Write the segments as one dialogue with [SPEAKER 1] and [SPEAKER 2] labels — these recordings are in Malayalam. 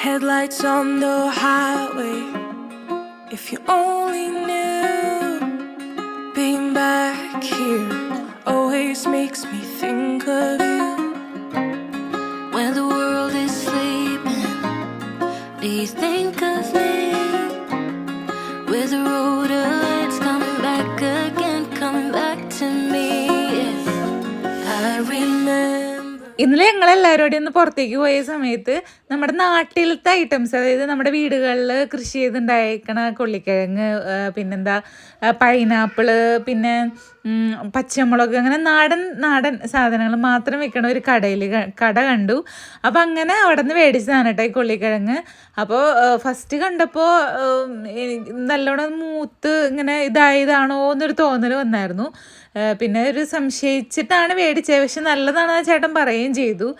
[SPEAKER 1] Headlights on the highway. If you only knew, being back here always makes me think of you.
[SPEAKER 2] ഇന്നലെ ഞങ്ങളെല്ലാവരോടും ഒന്ന് പുറത്തേക്ക് പോയ സമയത്ത് നമ്മുടെ നാട്ടിലത്തെ ഐറ്റംസ് അതായത് നമ്മുടെ വീടുകളിൽ കൃഷി ചെയ്തുണ്ടായിരിക്കണ കൊള്ളിക്കിഴങ്ങ് പിന്നെന്താ പൈനാപ്പിൾ പിന്നെ പച്ചമുളക് അങ്ങനെ നാടൻ നാടൻ സാധനങ്ങൾ മാത്രം വിൽക്കണ ഒരു കടയിൽ കട കണ്ടു. അപ്പോൾ അങ്ങനെ അവിടെ നിന്ന് മേടിച്ചതാണ് കേട്ടോ ഈ കൊള്ളിക്കിഴങ്ങ്. അപ്പോൾ ഫസ്റ്റ് കണ്ടപ്പോൾ നല്ലോണം മൂത്ത് ഇങ്ങനെ ഇതായതാണോ എന്നൊരു തോന്നൽ വന്നായിരുന്നു. പിന്നെ ഒരു സംശയിച്ചിട്ടാണ് മേടിച്ചത് പക്ഷെ നല്ലതാണെന്ന് ചേട്ടൻ പറയുകയും ചെയ്തു.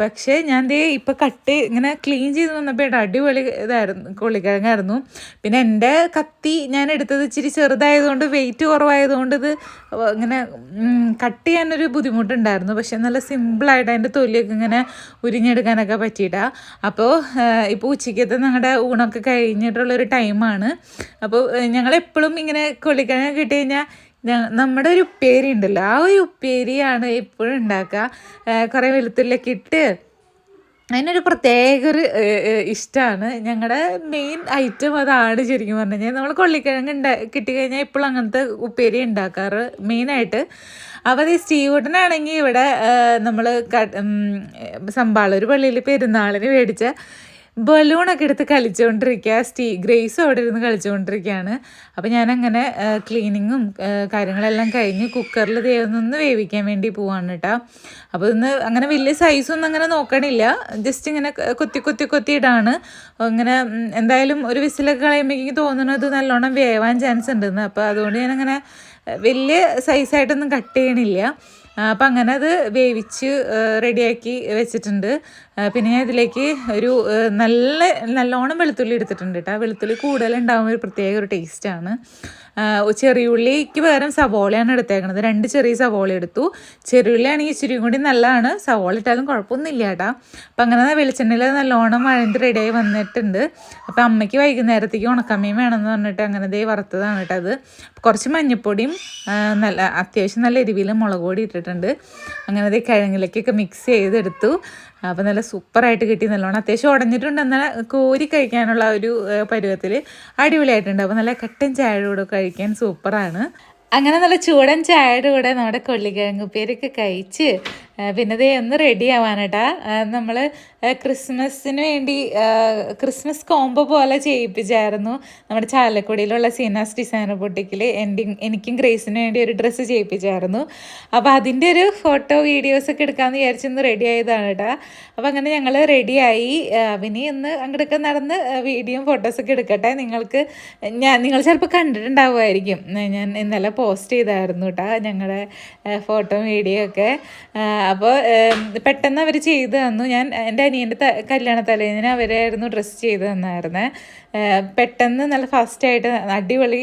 [SPEAKER 2] പക്ഷേ ഞാൻ ദേ ഇപ്പം കട്ട് ഇങ്ങനെ ക്ലീൻ ചെയ്ത് വന്നപ്പോൾ അടിപൊളി ഇതായിരുന്നു കൊള്ളിക്കിഴങ്ങായിരുന്നു. പിന്നെ എന്റെ കത്തി ഞാൻ എടുത്തത് ഇച്ചിരി ചെറുതായതുകൊണ്ട് വെയിറ്റ് കുറവായതുകൊണ്ട് ഇത് ഇങ്ങനെ കട്ട് ചെയ്യാനൊരു ബുദ്ധിമുട്ടുണ്ടായിരുന്നു. പക്ഷേ നല്ല സിമ്പിളായിട്ട് അതിന്റെ തൊലിയൊക്കെ ഇങ്ങനെ ഉരിഞ്ഞെടുക്കാനൊക്കെ പറ്റിയിട്ടാണ് അപ്പോൾ ഇപ്പോൾ ഉച്ചയ്ക്കത്തെ ഞങ്ങളുടെ ഊണൊക്കെ കഴിഞ്ഞിട്ടുള്ളൊരു ടൈമാണ്. അപ്പോൾ ഞങ്ങളെപ്പോഴും ഇങ്ങനെ കൊള്ളിക്കിഴങ്ങ് കിട്ടി കഴിഞ്ഞാൽ നമ്മുടെ ഒരു ഉപ്പേരി ഉണ്ടല്ലോ. ആ ഒരു ഉപ്പേരിയാണ് എപ്പോഴും ഉണ്ടാക്കുക. കുറേ വെളുത്തുള്ളിയൊക്കെ ഇട്ട് അതിനൊരു പ്രത്യേക ഒരു ഇഷ്ടമാണ് ഞങ്ങളുടെ മെയിൻ ഐറ്റം അതാണ് ശരിക്കും പറഞ്ഞു. കഴിഞ്ഞാൽ നമ്മൾ കൊള്ളിക്കിഴങ്ങ് ഉണ്ടാ കിട്ടിക്കഴിഞ്ഞാൽ ഇപ്പോഴും അങ്ങനത്തെ ഉപ്പേരി ഉണ്ടാക്കാറ് മെയിനായിട്ട് അപ്പോൾ അത് സ്റ്റീവൂട്ടനാണെങ്കിൽ ഇവിടെ നമ്മൾ സമ്പാളൂർ പള്ളിയിൽ പെരുന്നാളിന് മേടിച്ച ബലൂണൊക്കെ എടുത്ത് കളിച്ചുകൊണ്ടിരിക്കുക സ്റ്റീ ഗ്രേസും അവിടെ ഇരുന്ന് കളിച്ചുകൊണ്ടിരിക്കുകയാണ് അപ്പോൾ ഞാനങ്ങനെ ക്ലീനിങ്ങും കാര്യങ്ങളെല്ലാം കഴിഞ്ഞ് കുക്കറിൽ ദൈവമൊന്ന് വേവിക്കാൻ വേണ്ടി പോവാണ് കേട്ടോ അപ്പോൾ ഇന്ന് അങ്ങനെ വലിയ സൈസൊന്നും അങ്ങനെ നോക്കണില്ല. ജസ്റ്റ് ഇങ്ങനെ കൊത്തി കൊത്തി കൊത്തി ഇടാണ് ഇങ്ങനെ എന്തായാലും ഒരു വിസിലൊക്കെ കളയുമ്പോഴേക്കും തോന്നുന്നത് നല്ലോണം വേവാൻ ചാൻസ് ഉണ്ടെന്ന്. അപ്പോൾ അതുകൊണ്ട് ഞാനങ്ങനെ വലിയ സൈസായിട്ടൊന്നും കട്ട് ചെയ്യണില്ല. അപ്പം അങ്ങനെ അത് വേവിച്ച് റെഡിയാക്കി വെച്ചിട്ടുണ്ട്. പിന്നെ ഞാൻ ഇതിലേക്ക് ഒരു നല്ല നല്ലോണം വെളുത്തുള്ളി എടുത്തിട്ടുണ്ട് കേട്ടോ. വെളുത്തുള്ളി കൂടുതലുണ്ടാകുമ്പോൾ ഒരു പ്രത്യേക ഒരു ടേസ്റ്റാണ് ചെറിയുള്ളിക്ക് പകരം സവോളയാണ് എടുത്തേക്കണത്. രണ്ട് ചെറിയ സവോള എടുത്തു. ചെറിയുള്ളി ആണെങ്കിൽ ഇച്ചിരി കൂടി നല്ലതാണ്. സവോള ഇട്ടാലും കുഴപ്പമൊന്നുമില്ല കേട്ടോ. അപ്പം അങ്ങനെ വെളിച്ചെണ്ണയിൽ നല്ലോണം വഴണ്ട് റെഡിയായി വന്നിട്ടുണ്ട്. അപ്പം അമ്മയ്ക്ക് വൈകുന്നേരത്തേക്ക് ഉണക്കമ്മയും വേണമെന്ന് പറഞ്ഞിട്ട് അങ്ങനെ ദേ വറുത്തതാണ് കേട്ടോ അത്. കുറച്ച് മഞ്ഞൾപ്പൊടിയും നല്ല അത്യാവശ്യം നല്ല എരിവിലും മുളക് പൊടി ഇട്ടിട്ടുണ്ട്. അങ്ങനെ ദേ കിഴങ്ങിലേക്കൊക്കെ മിക്സ് ചെയ്തെടുത്തു. അപ്പോൾ നല്ല സൂപ്പറായിട്ട് കിട്ടി നല്ലോണം. അത്യാവശ്യം ഉടഞ്ഞിട്ടുണ്ട്. എന്നാൽ കോരി കഴിക്കാനുള്ള ഒരു പരുവത്തിൽ അടിപൊളിയായിട്ടുണ്ട്. അപ്പോൾ നല്ല കട്ടൻ ചായയുടെ കൂടെ കഴിക്കാൻ സൂപ്പറാണ്. അങ്ങനെ നല്ല ചൂടൻ ചായയുടെ കൂടെ നമ്മുടെ കൊള്ളിക്കിഴങ്ങ് ഉപ്പേരിയൊക്കെ കഴിച്ച് പിന്നെ ദേ ഒന്ന് റെഡി ആവാനട്ടാ. നമ്മൾ ക്രിസ്മസിന് വേണ്ടി ക്രിസ്മസ് കോംബോ പോലെ ചെയ്യിപ്പിച്ചായിരുന്നു നമ്മുടെ ചാലക്കുടിയിലുള്ള സീനാസ് ഡിസൈനർ പൊട്ടിക്കിൽ എന്റെ എനിക്കും ഗ്രേസിന് വേണ്ടി ഒരു ഡ്രസ്സ് ചെയ്യിപ്പിച്ചായിരുന്നു. അപ്പോൾ അതിന്റെ ഒരു ഫോട്ടോ വീഡിയോസൊക്കെ എടുക്കാമെന്ന് വിചാരിച്ചൊന്ന് റെഡി ആയതാണ് കേട്ടോ അപ്പോൾ അങ്ങനെ ഞങ്ങൾ റെഡിയായി അവനി ഒന്ന് അങ്ങോട്ടൊക്കെ നടന്ന് വീഡിയോയും ഫോട്ടോസൊക്കെ എടുക്കട്ടെ. നിങ്ങൾക്ക് ഞാൻ നിങ്ങൾ ചിലപ്പോൾ കണ്ടിട്ടുണ്ടാവുമായിരിക്കും. ഞാൻ ഇന്നലെ പോസ്റ്റ് ചെയ്തായിരുന്നു കേട്ടോ ഞങ്ങളുടെ ഫോട്ടോ വീഡിയോ ഒക്കെ അപ്പോൾ പെട്ടെന്ന് അവർ ചെയ്ത് തന്നു. ഞാൻ എന്റെ അനിയന്റെ കല്യാണ തലേന്ന് അവരായിരുന്നു ഡ്രസ്സ് ചെയ്ത് തന്നായിരുന്നത് പെട്ടെന്ന് നല്ല ഫാസ്റ്റായിട്ട് അടിപൊളി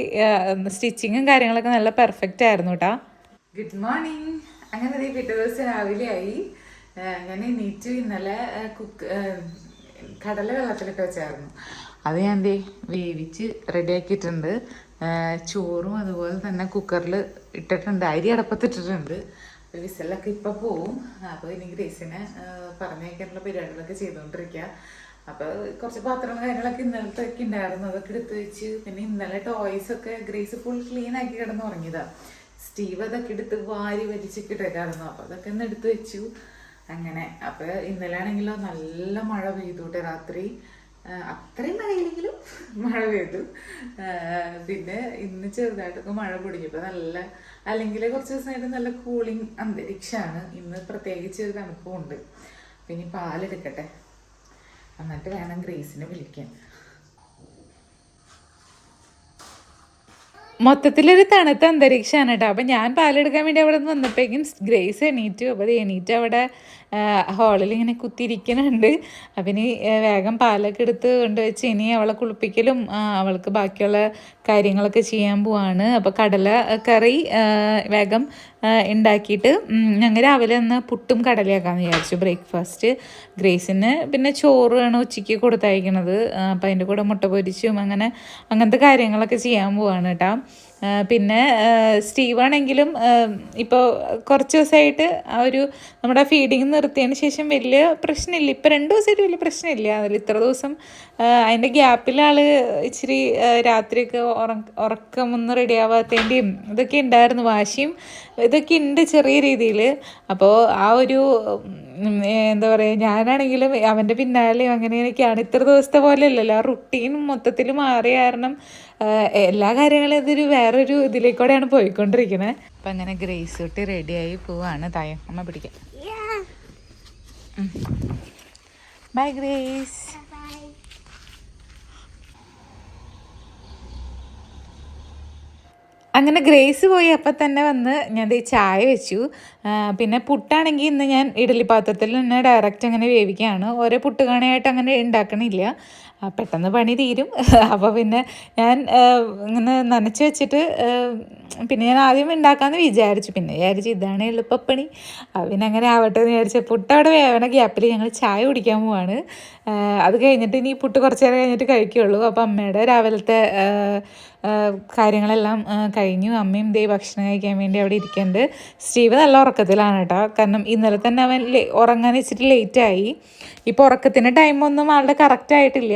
[SPEAKER 2] സ്റ്റിച്ചിങ്ങും കാര്യങ്ങളൊക്കെ നല്ല പെർഫെക്റ്റ് ആയിരുന്നു കേട്ടോ ഗുഡ് മോർണിംഗ് അങ്ങനെ ദേ പിറ്റേ ദിവസം രാവിലെ ആയി. ഞാൻ നീറ്റ് ഇന്നലെ കുക്ക് കടല വെള്ളത്തിലൊക്കെ വെച്ചായിരുന്നു. അത് ഞാൻ എന്തേ വേവിച്ച് റെഡിയാക്കിയിട്ടുണ്ട് ചോറും അതുപോലെ തന്നെ കുക്കറിൽ ഇട്ടിട്ടുണ്ട്. അരി അടപ്പത്തിട്ടിട്ടുണ്ട് അപ്പോൾ വിസലൊക്കെ ഇപ്പം പോവും. അപ്പോൾ ഇനി ഗ്രേസിനെ പറഞ്ഞേക്കാനുള്ള പരിപാടികളൊക്കെ ചെയ്തുകൊണ്ടിരിക്കുക അപ്പോൾ കുറച്ച് പാത്രങ്ങളും കാര്യങ്ങളൊക്കെ ഇന്നലത്തൊക്കെ ഉണ്ടായിരുന്നു അതൊക്കെ എടുത്ത് വെച്ച് പിന്നെ ഇന്നലെ ടോയ്സ് ഒക്കെ ഗ്രേസ് ഫുൾ ക്ലീൻ ആക്കി കിടന്ന് ഉറങ്ങിയതാ. സ്റ്റീവ് അതൊക്കെ എടുത്ത് വാരി വലിച്ചൊക്കെ ഇട്ടേക്കായിരുന്നു അപ്പോൾ അതൊക്കെ ഒന്ന് എടുത്ത് വെച്ചു. അങ്ങനെ. അപ്പോൾ ഇന്നലെ ആണെങ്കിലോ നല്ല മഴ പെയ്തു രാത്രി. അത്രയും മഴയില്ലെങ്കിലും മഴ പെയ്തു. പിന്നെ ഇന്ന് ചെറുതായിട്ടൊക്കെ മഴ പൊടിഞ്ഞപ്പോൾ നല്ല അല്ലെങ്കിൽ കുറച്ച് ദിവസമായിട്ട് നല്ല കൂളിംഗ് അന്തരീക്ഷമാണ്. ഇന്ന് പ്രത്യേകിച്ച് ഒരു തണുപ്പുണ്ട് പിന്നെ പാലെടുക്കട്ടെ എന്നിട്ട് വേണം ഗ്രേസിനെ വിളിക്കാൻ. മൊത്തത്തിലൊരു തണുത്ത അന്തരീക്ഷമാണ് കേട്ടോ. അപ്പം ഞാൻ പാലെടുക്കാൻ വേണ്ടി അവിടെ നിന്ന് വന്നപ്പോഴേക്കും ഗ്രേസ് എണീറ്റു. അപ്പോൾ അത് എണീറ്റ് അവിടെ ഹാളിൽ കുത്തിയിരിക്കുന്നുണ്ട്. അപ്പം വേഗം പാലൊക്കെ എടുത്ത് കൊണ്ടുവച്ച് ഇനി അവളെ കുളിപ്പിക്കലും അവൾക്ക് ബാക്കിയുള്ള കാര്യങ്ങളൊക്കെ ചെയ്യാൻ പോവാണ്. അപ്പോൾ കടല കറി വേഗം ഉണ്ടാക്കിയിട്ട് ഞങ്ങൾ രാവിലെ ഒന്ന് പുട്ടും കടലയാക്കാന്ന് വിചാരിച്ചു ബ്രേക്ക്ഫാസ്റ്റ് ഗ്രേസിന് പിന്നെ ചോറാണ് ഉച്ചയ്ക്ക് കൊടുത്തയക്കണത്. അപ്പോൾ അതിന്റെ കൂടെ മുട്ട പൊരിച്ചും അങ്ങനെ അങ്ങനത്തെ കാര്യങ്ങളൊക്കെ ചെയ്യാൻ പോവാണ് കേട്ടോ പിന്നെ സ്റ്റീവാണെങ്കിലും ഇപ്പോൾ കുറച്ച് ദിവസമായിട്ട് ആ ഒരു നമ്മുടെ ഫീഡിങ് നിർത്തിയതിന് ശേഷം വലിയ പ്രശ്നമില്ല. ഇപ്പം രണ്ട് ദിവസമായിട്ട് വലിയ പ്രശ്നമില്ല. അതിൽ ഇത്ര ദിവസം അതിന്റെ ഗ്യാപ്പിൽ ആൾ ഇച്ചിരി രാത്രിയൊക്കെ ഉറക്ക ഉറക്കം ഒന്നും റെഡി ആവാത്തതിന്റെയും ഇതൊക്കെ ഉണ്ടായിരുന്നു. വാശിയും ഇതൊക്കെ ഉണ്ട് ചെറിയ രീതിയിൽ അപ്പോൾ ആ ഒരു എന്താ പറയുക ഞാനാണെങ്കിലും അവന്റെ പിന്നാലെയും അങ്ങനെയൊക്കെയാണ്. ഇത്ര ദിവസത്തെ പോലെ അല്ലല്ലോ ആ റുട്ടീൻ മൊത്തത്തിൽ മാറിയ കാരണം എല്ലാ കാര്യങ്ങളും ഇതൊരു വേറൊരു ഇതിലേക്കൂടെയാണ് പോയിക്കൊണ്ടിരിക്കുന്നത് അപ്പം അങ്ങനെ ഗ്രേസ് കുട്ടി റെഡിയായി പോവാണ്. തായം അമ്മ പിടിക്കാം. ബൈ ഗ്രേസ് അങ്ങനെ ഗ്രേസ് പോയി അപ്പം തന്നെ വന്ന് ഞാൻ ചായ വെച്ചു. പിന്നെ പുട്ടാണെങ്കിൽ ഇന്ന് ഞാൻ ഇഡലി പാത്രത്തിൽ തന്നെ ഡയറക്റ്റ് അങ്ങനെ വേവിക്കുകയാണ്. ഓരോ പുട്ടുകണിയായിട്ട് അങ്ങനെ ഉണ്ടാക്കണില്ല. പെട്ടെന്ന് പണി തീരും. അപ്പോൾ പിന്നെ ഞാൻ ഇങ്ങനെ നനച്ച് വെച്ചിട്ട് പിന്നെ ഞാൻ ആദ്യം ഉണ്ടാക്കാമെന്ന് വിചാരിച്ചു. പിന്നെ വിചാരിച്ചു ഇതാണ് എളുപ്പപ്പണി. പിന്നെ അങ്ങനെ ആവട്ടെ എന്ന് വിചാരിച്ചു. പുട്ട് അവിടെ വേവണ ഗ്യാപ്പിൽ ഞങ്ങൾ ചായ കുടിക്കാൻ പോവാണ്. അത് കഴിഞ്ഞിട്ട് ഇനി പുട്ട് കുറച്ച് നേരം കഴിഞ്ഞിട്ട് കഴിക്കുകയുള്ളൂ അപ്പോൾ അമ്മയുടെ രാവിലത്തെ കാര്യങ്ങളെല്ലാം കഴിഞ്ഞു. അമ്മയും ദേ ഭക്ഷണം കഴിക്കാൻ വേണ്ടി അവിടെ ഇരിക്കുന്നുണ്ട്. സ്റ്റീവ് നല്ല ഉറക്കത്തിലാണ് കേട്ടോ. കാരണം ഇന്നലെ തന്നെ അവൻ ഉറങ്ങാൻ വെച്ചിട്ട് ലേറ്റായി ഇപ്പോൾ ഉറക്കത്തിന്റെ ടൈമൊന്നും ആളുടെ കറക്റ്റ് ആയിട്ടില്ല.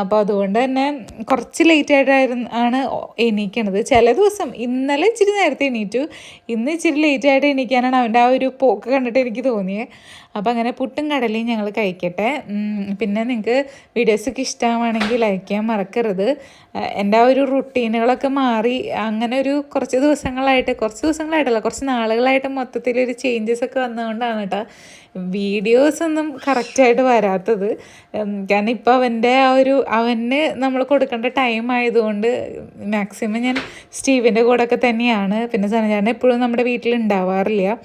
[SPEAKER 2] അപ്പോൾ അതുകൊണ്ട് തന്നെ കുറച്ച് ലേറ്റ് ആയിട്ടായിരുന്നു ആണ് എണീക്കണത്. ചില ദിവസം ഇന്നലെ ഇച്ചിരി നേരത്തെ എണീറ്റു. ഇന്ന് ഇച്ചിരി ലേറ്റ് ആയിട്ട് എണീക്കാനാണ് അവന്റെ ആ ഒരു പോക്ക് കണ്ടിട്ട് എനിക്ക് തോന്നിയത് അപ്പോൾ അങ്ങനെ പുട്ടും കടലയും ഞങ്ങൾ കഴിക്കട്ടെ. പിന്നെ നിങ്ങൾക്ക് വീഡിയോസൊക്കെ ഇഷ്ടമാണെങ്കിൽ ലൈക്ക് ചെയ്യാൻ മറക്കരുത്. എന്റെ ആ ഒരു റുട്ടീനുകളൊക്കെ മാറി അങ്ങനെ ഒരു കുറച്ച് ദിവസങ്ങളായിട്ട് കുറച്ച് ദിവസങ്ങളായിട്ടല്ല കുറച്ച് നാളുകളായിട്ട് മൊത്തത്തിലൊരു ചേഞ്ചസ് ഒക്കെ വന്നതുകൊണ്ടാണ് കേട്ടോ വീഡിയോസ് ഒന്നും കറക്റ്റായിട്ട് വരാത്തത്. കാരണം ഇപ്പോൾ അവന്റെ ഒരു അവന് നമ്മൾ കൊടുക്കേണ്ട ടൈം ആയതുകൊണ്ട് മാക്സിമം ഞാൻ സ്റ്റീവിന്റെ കൂടെ ഒക്കെ തന്നെയാണ്. പിന്നെ സനചാരൻ എപ്പോഴും നമ്മുടെ വീട്ടിൽ ഉണ്ടാവാറില്ല.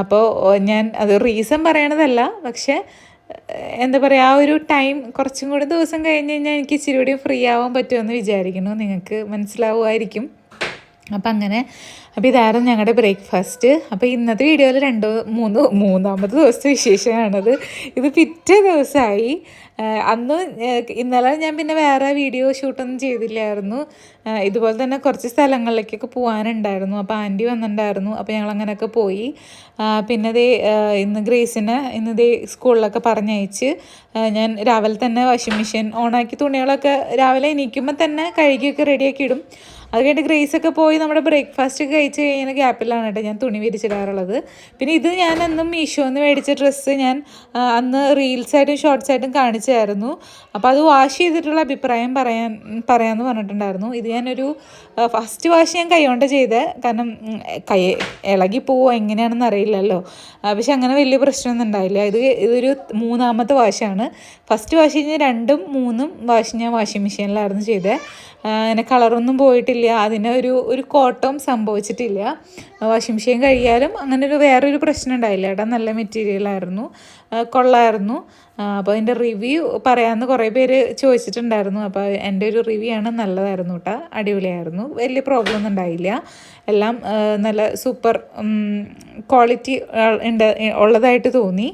[SPEAKER 2] അപ്പോൾ ഞാൻ അത് റീസൺ പറയണതല്ല. പക്ഷേ എന്താ പറയുക ആ ഒരു ടൈം കുറച്ചും കൂടി ദിവസം കഴിഞ്ഞ് കഴിഞ്ഞാൽ എനിക്ക് ഇച്ചിരി കൂടി ഫ്രീ ആവാൻ പറ്റുമെന്ന് വിചാരിക്കുന്നു. നിങ്ങൾക്ക് മനസ്സിലാവുമായിരിക്കും. അപ്പം അങ്ങനെ. അപ്പോൾ ഇതായിരുന്നു ഞങ്ങളുടെ ബ്രേക്ക്ഫാസ്റ്റ് അപ്പോൾ ഇന്നത്തെ വീഡിയോയിൽ രണ്ടോ മൂന്നോ മൂന്നാമത്തെ ദിവസത്തെ വിശേഷമാണത്. ഇത് പിറ്റേ ദിവസമായി അന്ന് ഇന്നലെ ഞാൻ പിന്നെ വേറെ വീഡിയോ ഷൂട്ടൊന്നും ചെയ്തില്ലായിരുന്നു. ഇതുപോലെ തന്നെ കുറച്ച് സ്ഥലങ്ങളിലേക്കൊക്കെ പോകാനുണ്ടായിരുന്നു അപ്പോൾ ആന്റി വന്നിട്ടുണ്ടായിരുന്നു. അപ്പോൾ ഞങ്ങൾ അങ്ങനെയൊക്കെ പോയി പിന്നെ ദേ ഇന്ന് ഗ്രേസിനെ ഇന്ന് ദേ സ്കൂളിലൊക്കെ പറഞ്ഞയച്ച് ഞാൻ രാവിലെ തന്നെ വാഷിംഗ് മെഷീൻ ഓണാക്കി തുണികളൊക്കെ രാവിലെ എണീക്കുമ്പോൾ തന്നെ കഴുകിയൊക്കെ റെഡിയാക്കി ഇടും. അത് കഴിഞ്ഞിട്ട് ഗ്രേസ് ഒക്കെ പോയി നമ്മുടെ ബ്രേക്ക്ഫാസ്റ്റ് കഴിച്ച് കഴിഞ്ഞാൽ ഗ്യാപ്പിലാണ് കേട്ടോ ഞാൻ തുണി വിരിച്ചിടാറുള്ളത്. പിന്നെ ഇത് ഞാൻ അന്നും മീഷോന്ന് മേടിച്ച ഡ്രസ്സ് ഞാൻ അന്ന് റീൽസായിട്ടും ഷോർട്സായിട്ടും കാണിച്ചായിരുന്നു. അപ്പോൾ അത് വാഷ് ചെയ്തിട്ടുള്ള അഭിപ്രായം പറയാൻ പറയാമെന്ന് പറഞ്ഞിട്ടുണ്ടായിരുന്നു. ഇത് ഞാനൊരു ഫസ്റ്റ് വാഷ് ഞാൻ കൈകൊണ്ട് ചെയ്തത് കാരണം കൈ ഇളകി പോവോ എങ്ങനെയാണെന്ന് അറിയില്ലല്ലോ. പക്ഷെ അങ്ങനെ വലിയ പ്രശ്നമൊന്നും ഉണ്ടായില്ല. ഇത് ഇതൊരു മൂന്നാമത്തെ വാഷാണ് ഫസ്റ്റ് വാഷ് കഴിഞ്ഞാൽ രണ്ടും മൂന്നും വാഷ് ഞാൻ വാഷിംഗ് മെഷീനിലായിരുന്നു ചെയ്തത് അങ്ങനെ കളറൊന്നും പോയിട്ടില്ല. അതിന് ഒരു ഒരു കോട്ടവും സംഭവിച്ചിട്ടില്ല. വാഷിംഗ് മെഷീൻ കഴിയാലും അങ്ങനെ ഒരു വേറൊരു പ്രശ്നം ഉണ്ടായില്ല. ഏട്ടാ നല്ല മെറ്റീരിയലായിരുന്നു കൊള്ളായിരുന്നു. അപ്പോൾ അതിന്റെ റിവ്യൂ പറയാമെന്ന് കുറേ പേര് ചോദിച്ചിട്ടുണ്ടായിരുന്നു. അപ്പോൾ എന്റെ ഒരു റിവ്യൂ ആണ് നല്ലതായിരുന്നു കേട്ടോ അടിപൊളിയായിരുന്നു. വലിയ പ്രോബ്ലം ഒന്നും ഉണ്ടായില്ല. എല്ലാം നല്ല സൂപ്പർ ക്വാളിറ്റി ഉണ്ട് ഉള്ളതായിട്ട് തോന്നി.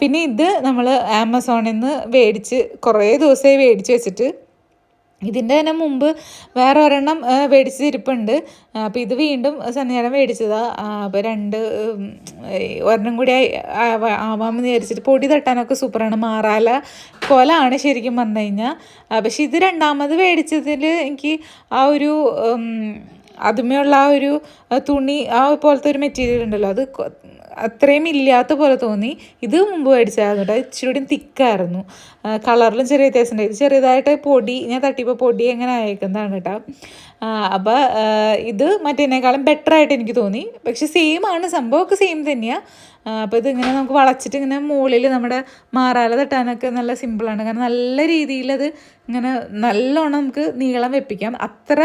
[SPEAKER 2] പിന്നെ ഇത് നമ്മൾ ആമസോണിൽ നിന്ന് മേടിച്ച് കുറേ ദിവസമായി മേടിച്ച് വെച്ചിട്ട് ഇതിന്റെ തന്നെ മുമ്പ് വേറെ ഒരെണ്ണം മേടിച്ചിരിപ്പുണ്ട്. അപ്പോൾ ഇത് വീണ്ടും സന്നിധാനം മേടിച്ചതാണ് അപ്പോൾ രണ്ട് ഒരെണ്ണം കൂടി ആവാമെന്ന് വിചാരിച്ചിട്ട് പൊടി തട്ടാനൊക്കെ സൂപ്പറാണ്. മാറാല കോലാണ് ശരിക്കും പറഞ്ഞു കഴിഞ്ഞാൽ പക്ഷെ ഇത് രണ്ടാമത് മേടിച്ചതിൽ എനിക്ക് ആ ഒരു അതുമേ അതുമേയുള്ള ആ ഒരു തുണി ആ പോലത്തെ ഒരു മെറ്റീരിയൽ ഉണ്ടല്ലോ. അത് അത്രയും ഇല്ലാത്ത പോലെ തോന്നി. ഇത് മുമ്പ് മേടിച്ചായിരുന്നു കേട്ടോ. ഇച്ചിരി കൂടി തിക്കായിരുന്നു. കളറിലും ചെറിയ വ്യത്യാസം ഉണ്ടായിരുന്നു ചെറിയതായിട്ട് പൊടി ഞാൻ തട്ടിയപ്പോൾ പൊടി എങ്ങനെ അയക്കുന്നതാണ് കേട്ടോ. അപ്പോൾ ഇത് മറ്റേനേക്കാളും ബെറ്റർ ആയിട്ട് എനിക്ക് തോന്നി. പക്ഷേ സെയിം ആണ്. സംഭവമൊക്കെ സെയിം തന്നെയാണ് അപ്പോൾ ഇതിങ്ങനെ നമുക്ക് വളച്ചിട്ട് ഇങ്ങനെ മുകളിൽ നമ്മുടെ മാറാല തട്ടാനൊക്കെ നല്ല സിമ്പിളാണ് കാരണം നല്ല രീതിയിൽ അത് ഇങ്ങനെ നല്ലോണം നമുക്ക് നീളം വെപ്പിക്കാം. അത്ര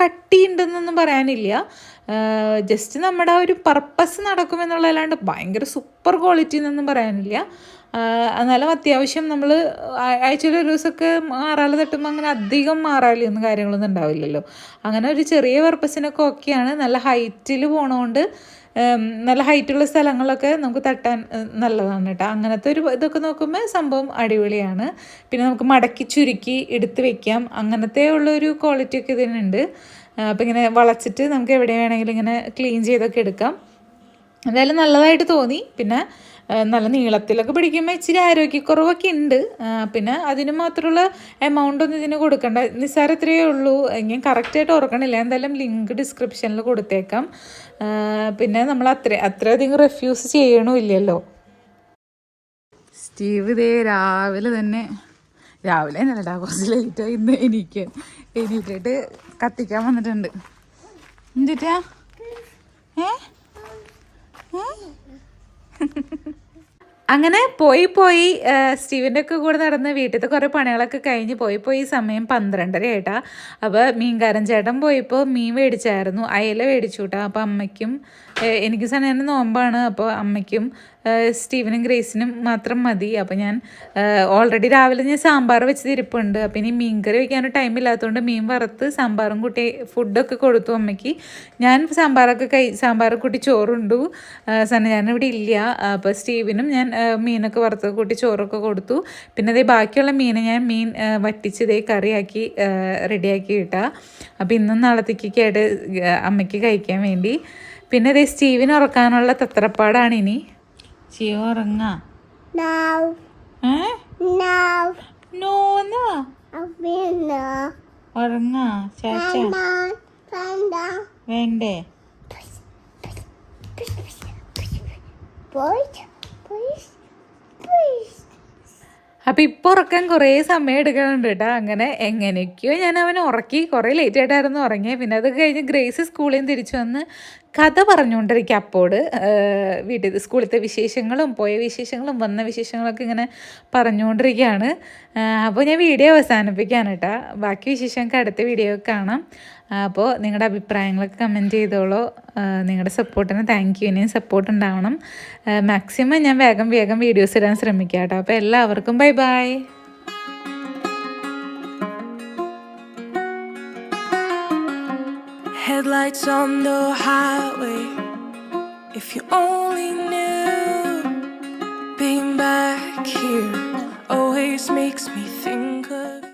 [SPEAKER 2] കട്ടിയുണ്ടെന്നൊന്നും പറയാനില്ല. ജസ്റ്റ് നമ്മുടെ ഒരു പർപ്പസ് നടക്കുമെന്നുള്ളതല്ലാണ്ട് ഭയങ്കര സൂപ്പർ ക്വാളിറ്റി എന്നൊന്നും പറയാനില്ല. എന്നാലും അത്യാവശ്യം നമ്മൾ ആഴ്ചയിൽ ഒരു ദിവസമൊക്കെ മാറാൽ തട്ടുമ്പോൾ അങ്ങനെ അധികം മാറാലിയൊന്നും കാര്യങ്ങളൊന്നും ഉണ്ടാവില്ലല്ലോ. അങ്ങനെ ഒരു ചെറിയ പർപ്പസിനൊക്കെ ഓക്കെയാണ് നല്ല ഹൈറ്റിൽ പോണതുകൊണ്ട് നല്ല ഹൈറ്റുള്ള സ്ഥലങ്ങളൊക്കെ നമുക്ക് തട്ടാൻ നല്ലതാണ് കേട്ടോ. അങ്ങനത്തെ ഒരു ഇതൊക്കെ നോക്കുമ്പോൾ സംഭവം അടിപൊളിയാണ്. പിന്നെ നമുക്ക് മടക്കി ചുരുക്കി എടുത്ത് വെക്കാം. അങ്ങനത്തെ ഉള്ളൊരു ഒരു ക്വാളിറ്റിയൊക്കെ ഇതിനുണ്ട്. അപ്പോൾ ഇങ്ങനെ വളച്ചിട്ട് നമുക്ക് എവിടെ വേണമെങ്കിലും ഇങ്ങനെ ക്ലീൻ ചെയ്തൊക്കെ എടുക്കാം. എന്തായാലും നല്ലതായിട്ട് തോന്നി. പിന്നെ നല്ല നീളത്തിലൊക്കെ പിടിക്കുമ്പോൾ ഇച്ചിരി ആരോഗ്യക്കുറവൊക്കെ ഉണ്ട്. പിന്നെ അതിന് മാത്രമുള്ള എമൗണ്ട് ഒന്നും ഇതിന് കൊടുക്കണ്ട. നിസ്സാരം ഇത്രയേ ഉള്ളൂ. ഞാൻ കറക്റ്റായിട്ട് ഓർക്കണില്ല. എന്തായാലും ലിങ്ക് ഡിസ്ക്രിപ്ഷനിൽ കൊടുത്തേക്കാം. പിന്നെ നമ്മൾ അത്ര അത്രയധികം റെഫ്യൂസ് ചെയ്യണമില്ലല്ലോ സ്റ്റീവ് ഇതേ രാവിലെ തന്നെ രാവിലെ എന്നല്ലടാ കുറച്ച് ലേറ്റായി ഇന്ന് എനിക്ക് എണീറ്റിട്ട് കത്തിക്കാൻ വന്നിട്ടുണ്ട്. എന്തിട്ടാ? ഏ? അങ്ങനെ പോയി പോയി സ്റ്റീവിന്റെ ഒക്കെ കൂടെ നടന്ന് വീട്ടിലത്തെ കുറേ പണികളൊക്കെ കഴിഞ്ഞ് പോയി പോയി സമയം പന്ത്രണ്ടര ആയിട്ടാ അപ്പോൾ മീൻകാരൻ ചേട്ടൻ പോയപ്പോൾ മീൻ മേടിച്ചായിരുന്നു. അയല മേടിച്ചു കേട്ടോ അപ്പോൾ അമ്മയ്ക്കും എനിക്ക് സമയം നോമ്പാണ്. അപ്പോൾ അമ്മയ്ക്കും സ്റ്റീവനും ഗ്രേസിനും മാത്രം മതി. അപ്പോൾ ഞാൻ ഓൾറെഡി രാവിലെ ഞാൻ സാമ്പാർ വെച്ചത് ഇരിപ്പുണ്ട്. അപ്പോൾ ഇനി മീൻകറി വയ്ക്കാനൊരു ടൈം ഇല്ലാത്തതുകൊണ്ട് മീൻ വറുത്ത് സാമ്പാറും കൂട്ടി ഫുഡൊക്കെ കൊടുത്തു അമ്മയ്ക്ക്. ഞാൻ സാമ്പാറൊക്കെ കൈ സാമ്പാർ കൂട്ടി ചോറുണ്ടു. സന ഞാനിവിടെ ഇല്ല. അപ്പോൾ സ്റ്റീവിനും ഞാൻ മീനൊക്കെ വറുത്ത് കൂട്ടി ചോറൊക്കെ കൊടുത്തു. പിന്നെ അതേ ബാക്കിയുള്ള മീൻ ഞാൻ മീൻ വറ്റിച്ച് ഇതേ കറിയാക്കി റെഡിയാക്കി ഇട്ടാ. അപ്പോൾ ഇന്നും നാളത്തേക്കൊക്കെ ആയിട്ട് അമ്മയ്ക്ക് കഴിക്കാൻ വേണ്ടി. പിന്നെ അതേ സ്റ്റീവിന് ഉറക്കാനുള്ള തത്രപ്പാടാണ് ഇനി. സ്റ്റീവ് ഉറങ്ങാ നോന്നാ. ഉറങ്ങാ ചാച്ച വേണ്ടേ
[SPEAKER 3] boys, please, please.
[SPEAKER 2] അപ്പം ഇപ്പോൾ ഉറക്കാൻ കുറേ സമയം എടുക്കുന്നുണ്ട് കേട്ടോ. അങ്ങനെ എങ്ങനെയൊക്കെയോ ഞാൻ അവനെ ഉറക്കി കുറേ ലേറ്റ് ആയിട്ടായിരുന്നു ഉറങ്ങിയത് പിന്നെ അത് കഴിഞ്ഞ് ഗ്രേസ് സ്കൂളിൽ നിന്ന് തിരിച്ചു വന്ന് കഥ പറഞ്ഞുകൊണ്ടിരിക്കുക അപ്പോട്. വീട്ടിൽ സ്കൂളിലത്തെ വിശേഷങ്ങളും പോയ വിശേഷങ്ങളും വന്ന വിശേഷങ്ങളൊക്കെ ഇങ്ങനെ പറഞ്ഞുകൊണ്ടിരിക്കുകയാണ് അപ്പോൾ ഞാൻ വീഡിയോ അവസാനിപ്പിക്കുകയാണ് കേട്ടോ. ബാക്കി വിശേഷങ്ങൾക്ക് അടുത്ത വീഡിയോ കാണാം. അപ്പോൾ നിങ്ങളുടെ അഭിപ്രായങ്ങളൊക്കെ കമന്റ് ചെയ്തോളൂ. നിങ്ങളുടെ സപ്പോർട്ടിന് താങ്ക് യു ഇനിയും സപ്പോർട്ട് ഉണ്ടാവണം മാക്സിമം ഞാൻ വേഗം വേഗം വീഡിയോസ് ഇടാൻ ശ്രമിക്കാം കേട്ടോ അപ്പോൾ എല്ലാവർക്കും bye bye
[SPEAKER 1] Headlights on the highway. If you only knew, being back here always makes me think of.